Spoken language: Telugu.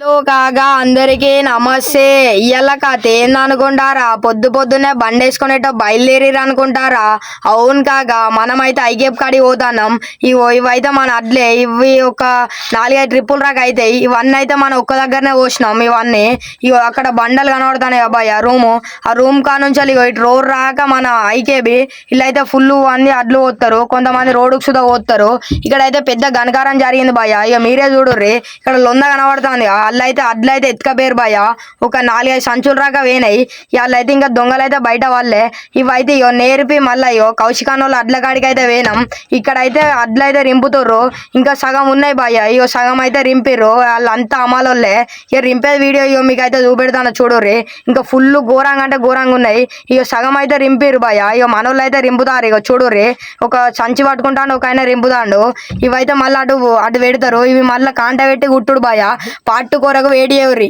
హలో కాగా అందరికీ నమస్తే. ఇయ్యాల కథ ఏందనుకుంటారా? పొద్దు పొద్దునే బండి వేసుకునేటో అనుకుంటారా అవును కాగా మనమైతే ఐకేప్ కాడికి పోతాన్నాం. ఇవో ఇవైతే మన అడ్లే. ఇవి ఒక నాలుగైదు ట్రిప్పులు రాక అవుతాయి ఇవన్నీ అయితే మనం ఒక్క దగ్గరనే పోసినాం. ఇవన్నీ ఇగో అక్కడ బండలు కనబడుతున్నాయి అబ్బాయి ఆ రూము. ఆ రూమ్ కానుంచాలి నుంచి ఇగో ఇటు రోడ్ రాక మన ఐకేబి ఇలా అయితే ఫుల్ అన్ని అడ్లు పోతారు కొంతమంది రోడ్డుకు సుధా పోతారు ఇక్కడ అయితే పెద్ద గనకారం జరిగింది బాయ ఇక మీరే చూడుర్రి. ఇక్కడ లొంద కనబడుతుంది. వాళ్ళు అయితే అడ్లు ఎత్తుకపోయారు బాయ ఒక నాలుగైదు సంచులు రాక పోయినాయి. వాళ్ళైతే ఇంకా దొంగలైతే బయట వాళ్ళే. ఇవైతే ఇగో నేర్పి మళ్ళీ అయ్యో కౌశికాన్ వాళ్ళు అడ్ల కాడికి అయితే పోయినాం. ఇక్కడైతే అయితే రింపుతుర్రు. ఇంకా సగం ఉన్నాయి బాయ ఇగో సగం అయితే రింపిర్రు. వాళ్ళంతా అమాలోళ్ళే ఇక రింపే వీడియో ఇగో మీకు అయితే చూపెడతాను చూడుర్రి. ఇంకా ఫుల్ ఘోరంగా అంటే ఘోరంగా ఉన్నాయి. ఇగో సగం అయితే రింపిర్రు బాయ ఇగో మనోళ్ళు అయితే రింపుతారు ఇగో చూడుర్రి. ఒక సంచి పట్టుకుంటాడు ఒక ఆయన రింపుతాండు. ఇవైతే మళ్ళీ అటు అటు పెడతారు. ఇవి మళ్ళీ కాంట పెట్టి కుట్టుడు బాయ పాటు కొరకు వేడి ఎవరి